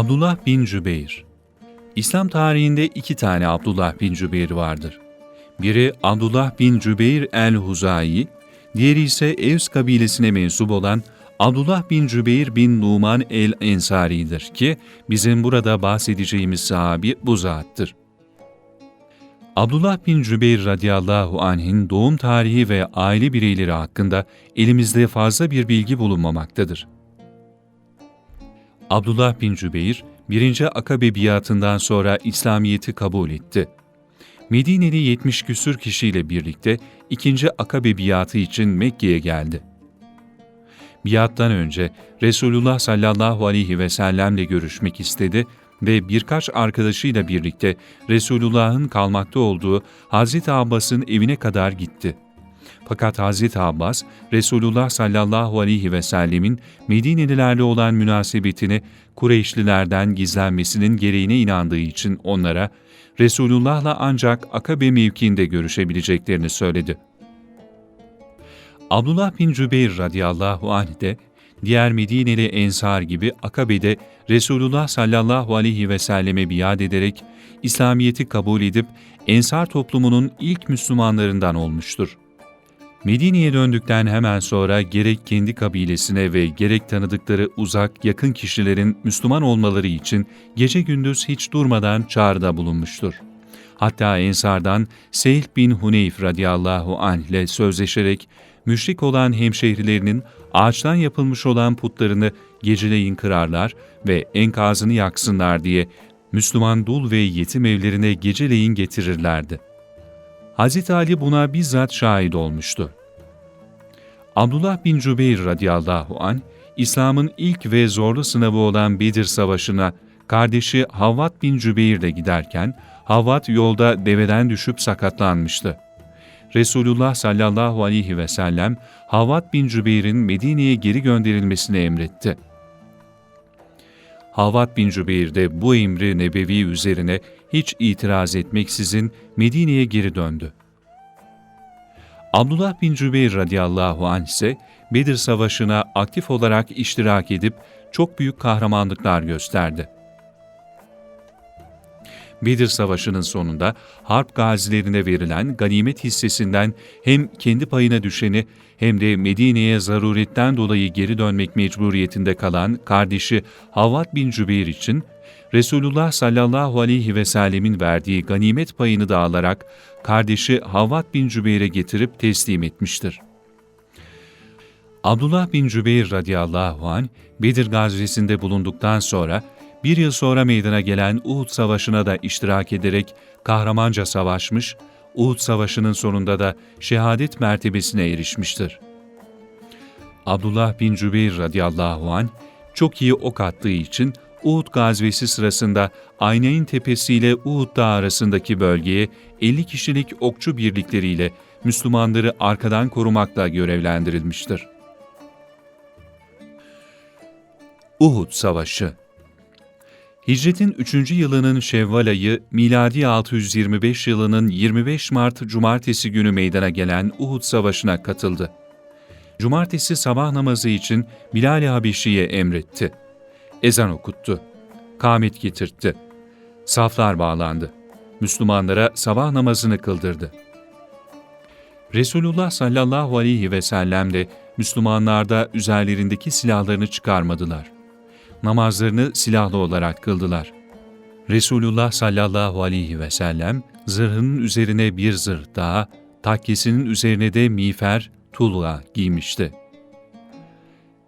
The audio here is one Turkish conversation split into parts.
Abdullah bin Cübeyr İslam tarihinde iki tane Abdullah bin Cübeyr vardır. Biri Abdullah bin Cübeyr el-Huzayi, diğeri ise Evs kabilesine mensup olan Abdullah bin Cübeyr bin Numan el-Ensari'dir ki bizim burada bahsedeceğimiz sahabi bu zattır. Abdullah bin Cübeyr radıyallahu anh'in doğum tarihi ve aile bireyleri hakkında elimizde fazla bir bilgi bulunmamaktadır. Abdullah bin Cübeyr, birinci Akabe biatından sonra İslamiyet'i kabul etti. Medineli 70 küsür kişiyle birlikte ikinci Akabe biatı için Mekke'ye geldi. Biattan önce Resulullah sallallahu aleyhi ve sellemle görüşmek istedi ve birkaç arkadaşıyla birlikte Resulullah'ın kalmakta olduğu Hazreti Abbas'ın evine kadar gitti. Fakat Hazreti Abbas, Resulullah sallallahu aleyhi ve sellemin Medinelilerle olan münasebetini Kureyşlilerden gizlenmesinin gereğine inandığı için onlara Resulullah'la ancak Akabe mevkiinde görüşebileceklerini söyledi. Abdullah bin Cübeyr radıyallahu anh de diğer Medineli ensar gibi Akabe'de Resulullah sallallahu aleyhi ve selleme biat ederek İslamiyet'i kabul edip ensar toplumunun ilk Müslümanlarından olmuştur. Medine'ye döndükten hemen sonra gerek kendi kabilesine ve gerek tanıdıkları uzak yakın kişilerin Müslüman olmaları için gece gündüz hiç durmadan çağrıda bulunmuştur. Hatta Ensardan Seyh bin Huneyf radıyallahu anh ile sözleşerek müşrik olan hemşehrilerinin ağaçtan yapılmış olan putlarını geceleyin kırarlar ve enkazını yaksınlar diye Müslüman dul ve yetim evlerine geceleyin getirirlerdi. Hz. Ali buna bizzat şahit olmuştu. Abdullah bin Cübeyr radıyallahu an İslam'ın ilk ve zorlu sınavı olan Bedir Savaşı'na kardeşi Havvat bin Cübeyr de giderken Havvat yolda deveden düşüp sakatlanmıştı. Resulullah sallallahu aleyhi ve sellem Havvat bin Cübeyr'in Medine'ye geri gönderilmesini emretti. Havvat bin Cübeyr de bu emri nebevi üzerine hiç itiraz etmeksizin Medine'ye geri döndü. Abdullah bin Cübeyr radıyallahu anh ise Bedir Savaşı'na aktif olarak iştirak edip çok büyük kahramanlıklar gösterdi. Bedir Savaşı'nın sonunda harp gazilerine verilen ganimet hissesinden hem kendi payına düşeni hem de Medine'ye zaruretten dolayı geri dönmek mecburiyetinde kalan kardeşi Havvat bin Cübeyr için Resulullah sallallahu aleyhi ve sellemin verdiği ganimet payını da alarak kardeşi Havvat bin Cübeyr'e getirip teslim etmiştir. Abdullah bin Cübeyr radıyallahu anh Bedir gazvesinde bulunduktan sonra bir yıl sonra meydana gelen Uhud Savaşı'na da iştirak ederek kahramanca savaşmış, Uhud Savaşı'nın sonunda da şehadet mertebesine erişmiştir. Abdullah bin Cübeyr radıyallahu anh çok iyi ok attığı için Uhud gazvesi sırasında Aynayn Tepesi ile Uhud Dağı arasındaki bölgeye 50 kişilik okçu birlikleriyle Müslümanları arkadan korumakla görevlendirilmiştir. Uhud Savaşı Hicretin 3. yılının Şevval ayı, miladi 625 yılının 25 Mart Cumartesi günü meydana gelen Uhud Savaşı'na katıldı. Cumartesi sabah namazı için Bilal-i Habeşi'ye emretti. Ezan okuttu. Kamet getirtti. Saflar bağlandı. Müslümanlara sabah namazını kıldırdı. Resulullah sallallahu aleyhi ve sellem de Müslümanlarda üzerlerindeki silahlarını çıkarmadılar. Namazlarını silahlı olarak kıldılar. Resulullah sallallahu aleyhi ve sellem zırhının üzerine bir zırh daha, takkesinin üzerine de miğfer, tulga giymişti.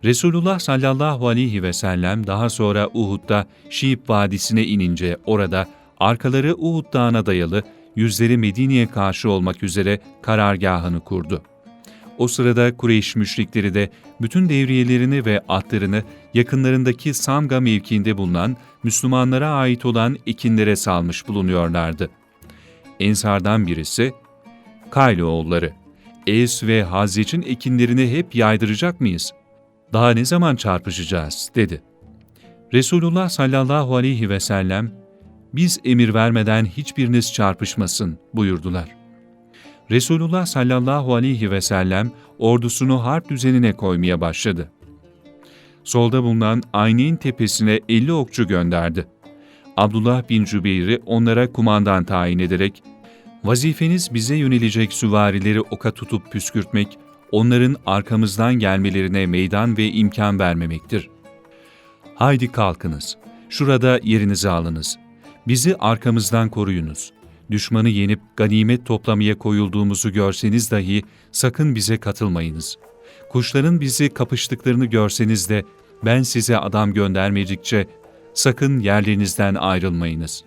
Resulullah sallallahu aleyhi ve sellem daha sonra Uhud'da Şiib Vadisi'ne inince orada arkaları Uhud Dağı'na dayalı, yüzleri Medine'ye karşı olmak üzere karargahını kurdu. O sırada Kureyş müşrikleri de bütün devriyelerini ve atlarını yakınlarındaki Samga mevkiinde bulunan Müslümanlara ait olan ekinlere salmış bulunuyorlardı. Ensardan birisi, Kaylıoğulları, Es ve Hazrec'in ekinlerini hep yaydıracak mıyız? Daha ne zaman çarpışacağız? dedi. Resulullah sallallahu aleyhi ve sellem, biz emir vermeden hiçbiriniz çarpışmasın buyurdular. Resulullah sallallahu aleyhi ve sellem ordusunu harp düzenine koymaya başladı. solda bulunan Ayneyn tepesine 50 okçu gönderdi. Abdullah bin Cübeyr'i onlara kumandan tayin ederek, vazifeniz bize yönelecek süvarileri oka tutup püskürtmek, onların arkamızdan gelmelerine meydan ve imkan vermemektir. Haydi kalkınız, şurada yerinizi alınız. Bizi arkamızdan koruyunuz. Düşmanı yenip ganimet toplamaya koyulduğumuzu görseniz dahi sakın bize katılmayınız. Kuşların bizi kapıştıklarını görseniz de ben size adam göndermedikçe sakın yerlerinizden ayrılmayınız.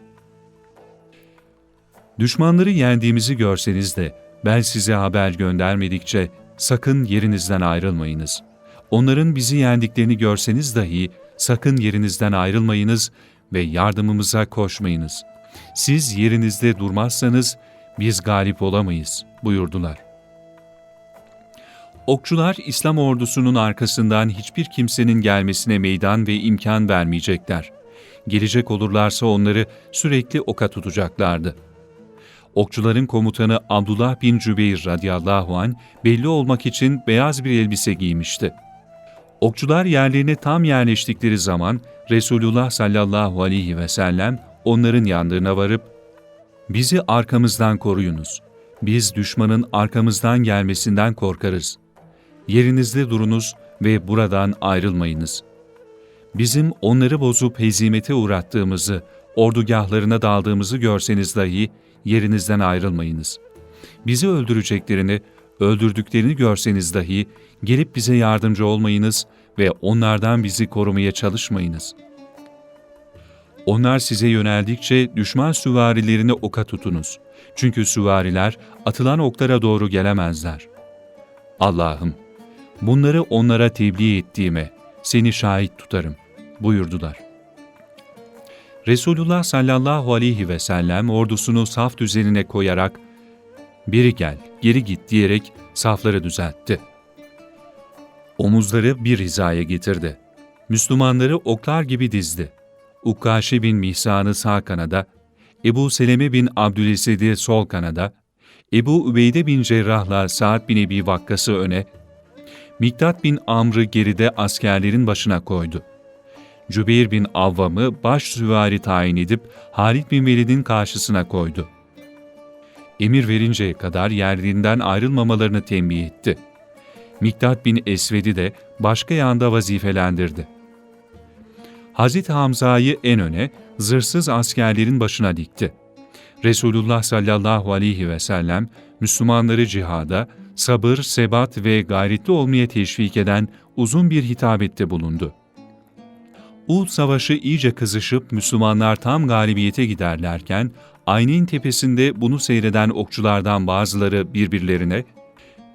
Düşmanları yendiğimizi görseniz de ben size haber göndermedikçe sakın yerinizden ayrılmayınız. Onların bizi yendiklerini görseniz dahi sakın yerinizden ayrılmayınız ve yardımımıza koşmayınız. Siz yerinizde durmazsanız biz galip olamayız buyurdular. Okçular İslam ordusunun arkasından hiçbir kimsenin gelmesine meydan ve imkan vermeyecekler. Gelecek olurlarsa onları sürekli oka tutacaklardı. Okçuların komutanı Abdullah bin Cübeyr radıyallahu an belli olmak için beyaz bir elbise giymişti. Okçular yerlerine tam yerleştikleri zaman Resulullah sallallahu aleyhi ve sellem onların yanlarına varıp, ''Bizi arkamızdan koruyunuz. Biz düşmanın arkamızdan gelmesinden korkarız. Yerinizde durunuz ve buradan ayrılmayınız. Bizim onları bozup hezimete uğrattığımızı, ordugahlarına daldığımızı görseniz dahi yerinizden ayrılmayınız. Bizi öldüreceklerini, öldürdüklerini görseniz dahi gelip bize yardımcı olmayınız ve onlardan bizi korumaya çalışmayınız. Onlar size yöneldikçe düşman süvarilerini oka tutunuz. Çünkü süvariler atılan oklara doğru gelemezler. Allah'ım, bunları onlara tebliğ ettiğime seni şahit tutarım buyurdular. Resulullah sallallahu aleyhi ve sellem ordusunu saf düzenine koyarak biri gel, geri git diyerek safları düzeltti. Omuzları bir hizaya getirdi. Müslümanları oklar gibi dizdi. Ukkaşi bin Mihsan'ı sağ kanada, Ebu Seleme bin Abdülesed'i sol kanada, Ebu Übeyde bin Cerrah'la Sa'd bin Ebi Vakkas'ı öne, Miktat bin Amr'ı geride askerlerin başına koydu. Cübeyr bin Avvam'ı baş süvari tayin edip Halid bin Velid'in karşısına koydu. Emir verinceye kadar yerlerinden ayrılmamalarını tembih etti. Miktat bin Esved'i de başka yanda vazifelendirdi. Hazreti Hamza'yı en öne, zırhsız askerlerin başına dikti. Resulullah sallallahu aleyhi ve sellem, Müslümanları cihada, sabır, sebat ve gayretli olmaya teşvik eden uzun bir hitabette bulundu. Uhud Savaşı iyice kızışıp Müslümanlar tam galibiyete giderlerken, Aynin tepesinde bunu seyreden okçulardan bazıları birbirlerine,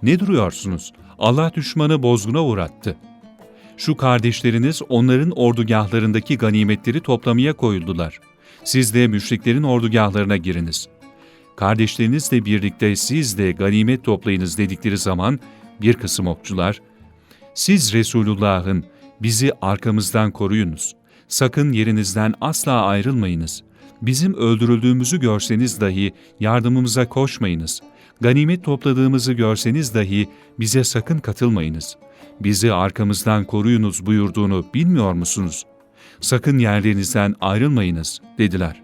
''Ne duruyorsunuz? Allah düşmanı bozguna uğrattı. Şu kardeşleriniz onların ordugahlarındaki ganimetleri toplamaya koyuldular. Siz de müşriklerin ordugahlarına giriniz. Kardeşlerinizle birlikte siz de ganimet toplayınız dedikleri zaman bir kısım okçular, siz Resulullah'ın bizi arkamızdan koruyunuz. Sakın yerinizden asla ayrılmayınız. Bizim öldürüldüğümüzü görseniz dahi yardımımıza koşmayınız. Ganimet topladığımızı görseniz dahi bize sakın katılmayınız. Bizi arkamızdan koruyunuz buyurduğunu bilmiyor musunuz? Sakın yerlerinizden ayrılmayınız dediler.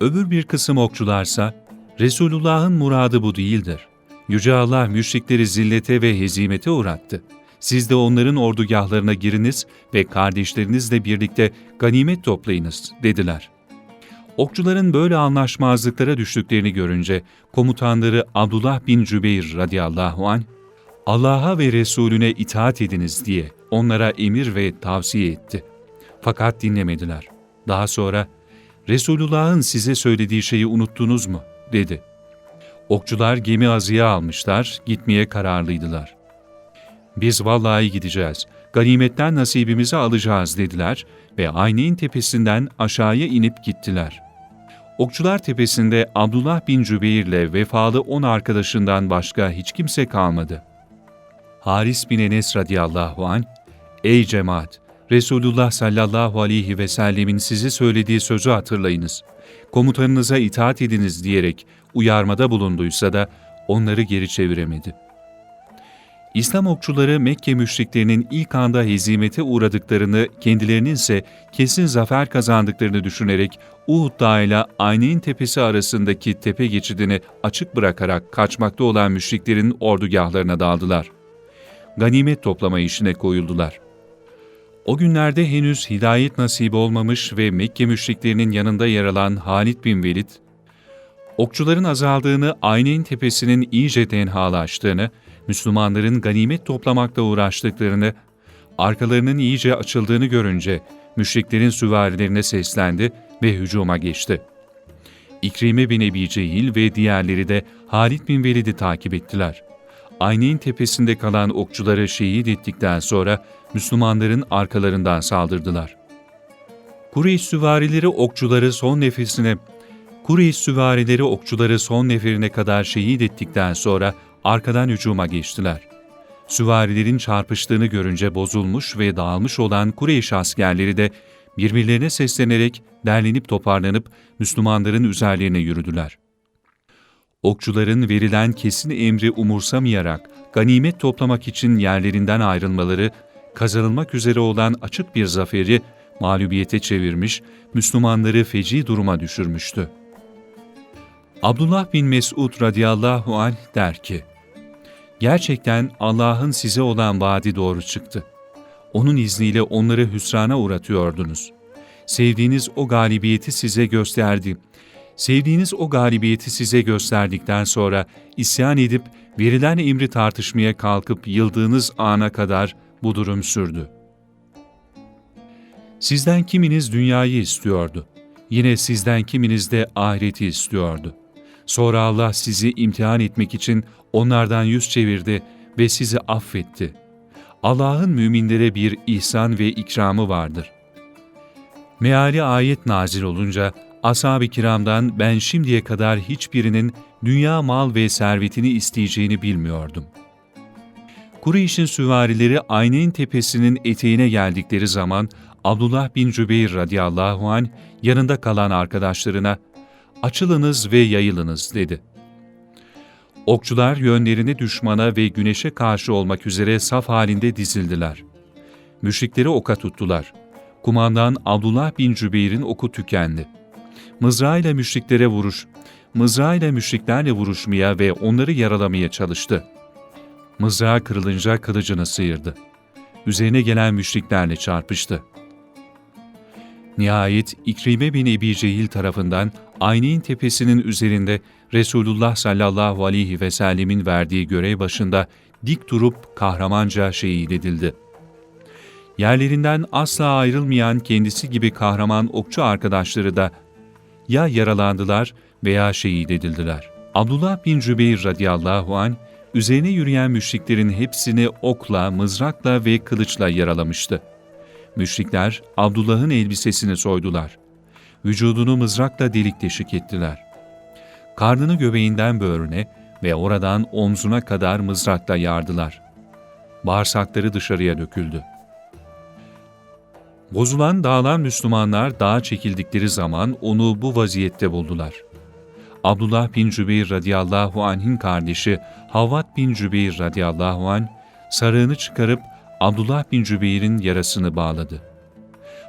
Öbür bir kısım okçularsa, Resulullah'ın muradı bu değildir. Yüce Allah müşrikleri zillete ve hezimete uğrattı. Siz de onların ordugahlarına giriniz ve kardeşlerinizle birlikte ganimet toplayınız dediler.'' Okçuların böyle anlaşmazlıklara düştüklerini görünce komutanları Abdullah bin Cübeyr radıyallahu anh, Allah'a ve Resulüne itaat ediniz diye onlara emir ve tavsiye etti. Fakat dinlemediler. Daha sonra, Resulullah'ın size söylediği şeyi unuttunuz mu? dedi. Okçular gemi azıya almışlar, gitmeye kararlıydılar. Biz vallahi gideceğiz, ganimetten nasibimizi alacağız dediler ve Ayneyn tepesinden aşağıya inip gittiler.'' Okçular Tepesi'nde Abdullah bin Cübeyr ile vefalı on arkadaşından başka hiç kimse kalmadı. Haris bin Enes radıyallahu an, Ey cemaat! Resulullah sallallahu aleyhi ve sellemin sizi söylediği sözü hatırlayınız. Komutanınıza itaat ediniz diyerek uyarmada bulunduysa da onları geri çeviremedi. İslam okçuları Mekke müşriklerinin ilk anda hezimete uğradıklarını, kendilerinin ise kesin zafer kazandıklarını düşünerek Uhud Dağı ile Ayneyn Tepesi arasındaki tepe geçidini açık bırakarak kaçmakta olan müşriklerin ordugahlarına daldılar. Ganimet toplama işine koyuldular. O günlerde henüz hidayet nasibi olmamış ve Mekke müşriklerinin yanında yer alan Halid bin Velid, okçuların azaldığını, Ayneyn Tepesi'nin iyice tenhalaştığını, Müslümanların ganimet toplamakla uğraştıklarını, arkalarının iyice açıldığını görünce müşriklerin süvarilerine seslendi ve hücuma geçti. İkrime bin Ebi Cehil ve diğerleri de Halid bin Velid'i takip ettiler. Ayneyn tepesinde kalan okçuları şehit ettikten sonra Müslümanların arkalarından saldırdılar. Kureyş süvarileri okçuları son nefesine Kureyş süvarileri okçuları son neferine kadar şehit ettikten sonra arkadan hücuma geçtiler. Süvarilerin çarpıştığını görünce bozulmuş ve dağılmış olan Kureyş askerleri de birbirlerine seslenerek derlenip toparlanıp Müslümanların üzerlerine yürüdüler. Okçuların verilen kesin emri umursamayarak ganimet toplamak için yerlerinden ayrılmaları, kazanılmak üzere olan açık bir zaferi mağlubiyete çevirmiş, Müslümanları feci duruma düşürmüştü. Abdullah bin Mesud radıyallahu anh der ki, Gerçekten Allah'ın size olan vaadi doğru çıktı. Onun izniyle onları hüsrana uğratıyordunuz. Sevdiğiniz o galibiyeti size gösterdi. Sevdiğiniz o galibiyeti size gösterdikten sonra isyan edip verilen emri tartışmaya kalkıp yıldığınız ana kadar bu durum sürdü. Sizden kiminiz dünyayı istiyordu. Yine sizden kiminiz de ahireti istiyordu. Sonra Allah sizi imtihan etmek için onlardan yüz çevirdi ve sizi affetti. Allah'ın müminlere bir ihsan ve ikramı vardır. Meali ayet nazil olunca, ashab-ı kiramdan ben şimdiye kadar hiçbirinin dünya mal ve servetini isteyeceğini bilmiyordum. Kureyş'in süvarileri Ayneyn tepesinin eteğine geldikleri zaman Abdullah bin Cübeyr radıyallahu anh yanında kalan arkadaşlarına açılınız ve yayılınız dedi. Okçular yönlerini düşmana ve güneşe karşı olmak üzere saf halinde dizildiler. Müşrikleri oka tuttular. Kumandan Abdullah bin Cübeyr'in oku tükendi. Mızrağıyla müşriklere vuruş, mızrağıyla müşriklerle vuruşmaya ve onları yaralamaya çalıştı. Mızrağı kırılınca kılıcını sıyırdı. Üzerine gelen müşriklerle çarpıştı. Nihayet İkrime bin Ebi Cehil tarafından Ayneyn tepesinin üzerinde Resulullah sallallahu aleyhi ve sellemin verdiği görev başında dik durup kahramanca şehit edildi. Yerlerinden asla ayrılmayan kendisi gibi kahraman okçu arkadaşları da ya yaralandılar veya şehit edildiler. Abdullah bin Cübeyr radıyallahu an üzerine yürüyen müşriklerin hepsini okla, mızrakla ve kılıçla yaralamıştı. Müşrikler Abdullah'ın elbisesini soydular. Vücudunu mızrakla delik deşik ettiler. Karnını göbeğinden böğrüne ve oradan omzuna kadar mızrakla yardılar. Bağırsakları dışarıya döküldü. Bozulan dağılan Müslümanlar dağa çekildikleri zaman onu bu vaziyette buldular. Abdullah bin Cübeyr radıyallahu anh'in kardeşi Havvat bin Cübeyr radıyallahu anh sarığını çıkarıp Abdullah bin Cübeyr'in yarasını bağladı.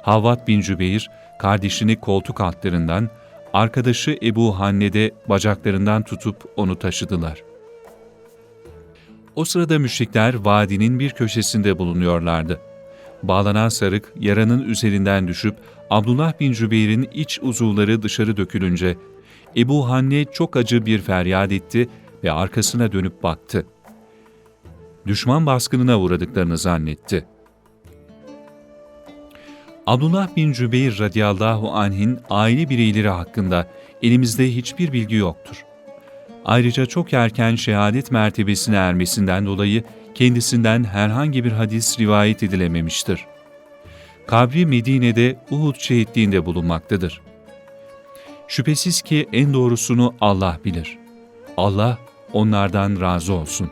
Havvat bin Cübeyr, kardeşini koltuk altlarından, arkadaşı Ebu Hanne'de bacaklarından tutup onu taşıdılar. O sırada müşrikler vadinin bir köşesinde bulunuyorlardı. Bağlanan sarık yaranın üzerinden düşüp Abdullah bin Cübeyr'in iç uzuvları dışarı dökülünce Ebu Hanne çok acı bir feryat etti ve arkasına dönüp baktı düşman baskınına uğradıklarını zannetti. Abdullah bin Cübeyr radıyallahu anh'in aile bireyleri hakkında elimizde hiçbir bilgi yoktur. Ayrıca çok erken şehadet mertebesine ermesinden dolayı kendisinden herhangi bir hadis rivayet edilememiştir. Kabri Medine'de Uhud şehitliğinde bulunmaktadır. Şüphesiz ki en doğrusunu Allah bilir. Allah onlardan razı olsun.